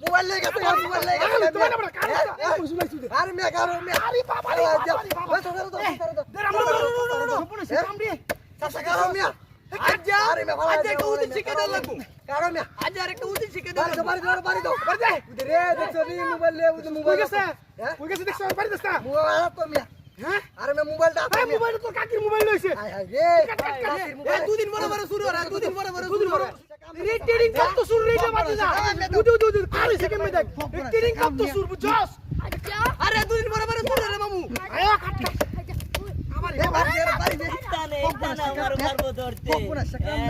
Mobile লেগে কাম আর আর কাম কাম গেছে mobile লেগে গেছে আরে মে গারো মে আরে বাবা রে ওই সর সর সর চাচা গারো মে আরে একটু শিখে দাও লাগবো শিখে দাও বাড়ি দাও বাড়ি দাও বাড়ি উদরে দেখছ নি মোবাইল লে উদরে মোবাইল হ্যাঁ মোবাইল তো মে হ্যাঁ আরে মে মোবাইলটা হাতে মে হাই হাই রে কাকির মোবাইল শুরু হয় পরে পরে শুরু হয় রিটেডিং কত শুরু রে বাড়ি যা উদু উদু উদু আরে সেকেন্ড মে দেখ কত শুরু বুঝছস আরে দুদিন পরে পরে শুরু হয় মামু আয়া কাট এ বাড়ি দে বাড়ি দে হ্যাঁ।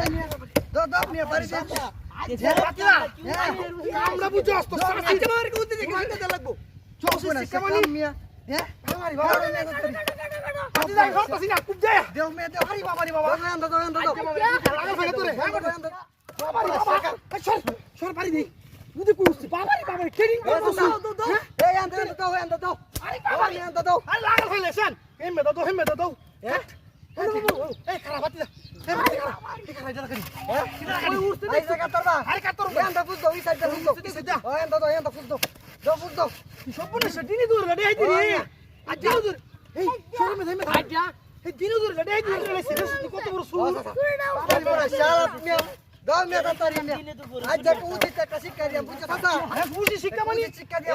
আন্দা আন্দা হ্যাঁ। বাবা আন্দা বাবা। রে বাবা সর সর বাড়ি দে উদে কুস্তি বাবা রে বাবা ট্রেনিং কত শুরু এই আন্দা আন্দা দাও আন্দা দাও। আরে বাবা। রে দাও আরে লাগা ফেলে হেমে দাও হেমে দাও। হ্যাঁ? হ্যাঁ হ্যাঁ শিক্ষা মানে শিক্ষা দিয়া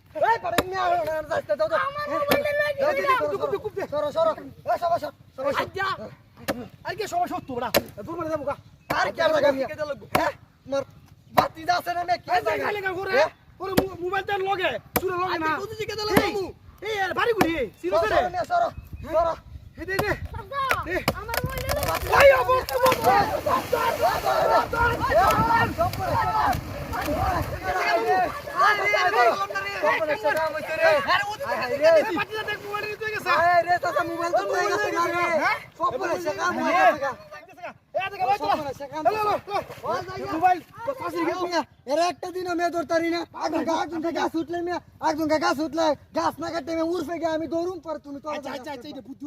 রে রে বড় শিক্ষা মে এই কারা কারা কারা আমার রুমে পড়ব আমার দে আমার দে আমার দে আমার রুমে এই মে দে মে দে মে মে মে আজা আজা একটা উচিত শিক্ষা দিলাম মামু মামু তাড়াতাড়ি কাটো তাড়াতাড়ি কাটো Perito. Baba, baba. Compra saya apa dia? Eh? Sasa sasa sasa. Sasa. Eh, Nedi. Eh, pada ini ada sasa sasa. আমার মোবাইলটা লয়ে গেল। কুপ কুপ কুপ সরো সরো। Eh, সবা সবা। সবা আজ্জা আর কি সবা সত্য বড়া। দূর মানে যাব কা। আর কি আর লাগা। হ্যাঁ? হ্যাঁ? মোবাইলটা লগে না এই বাড়ি গুড়ি সিরো সরো, করে সরো সরো। দে দে আমার মোবাইল নিতে গেছে আরে রে চাচা মোবাইল তো লয়ে গেছে না রে সব পরে শেখা মোবাইল শেখা এ দেখে ভাই সব পরে শেখা মোবাইল এরা একটা দিন আমি ধরতারি না। একজন একজন গাছ উঠলে মিয়া একজন গাছ উঠলে গাছ না কাটতে আমি উড়ফে গিয়ে আমি দৌড়ুম পর তুমি তো আচ্ছা আচ্ছা আচ্ছা এটা বুদ্ধি